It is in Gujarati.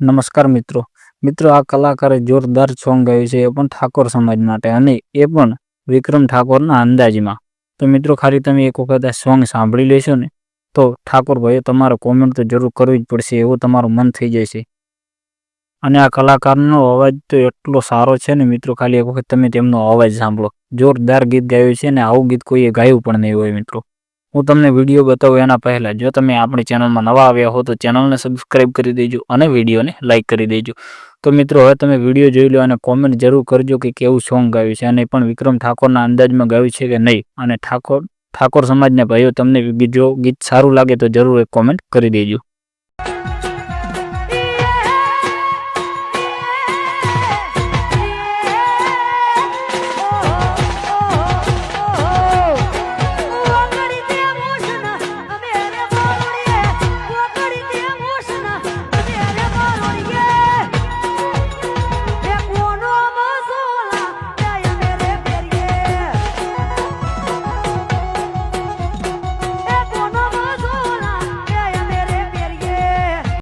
નમસ્કાર મિત્રો. મિત્રો, આ કલાકારે જોરદાર સોંગ ગાયું છે એ પણ ઠાકોર સમાજ માટે અને એ પણ વિક્રમ ઠાકોરના અંદાજમાં. તો મિત્રો, ખાલી તમે એક વખત આ સોંગ સાંભળી લેશો ને, તો ઠાકોર ભાઈઓ, તમારે કોમેન્ટ તો જરૂર કરવી જ પડશે, એવું તમારું મન થઈ જશે અને આ કલાકારનો અવાજ તો એટલો સારો છે ને મિત્રો, ખાલી એક વખત તમે તેમનો અવાજ સાંભળો. જોરદાર ગીત ગાયું છે ને, આવું ગીત કોઈએ ગાયું પણ નહીં હોય મિત્રો. હું તમને વીડિયો બતાવું એના પહેલાં. જો તમે આપણી ચેનલમાં નવા આવ્યા હો તો ચેનલને સબસ્ક્રાઈબ કરી દેજો અને વિડીયોને લાઇક કરી દેજો. તો મિત્રો, હવે તમે વીડિયો જોઈ લો અને કોમેન્ટ જરૂર કરજો કે કેવું સોંગ ગાયું છે. અને પણ વિક્રમ ઠાકોરના અંદાજમાં ગાયું છે કે નહીં? અને ઠાકોર ઠાકોર સમાજના ભાઈઓ તમને જો ગીત સારું લાગે તો જરૂર એક કોમેન્ટ કરી દેજો.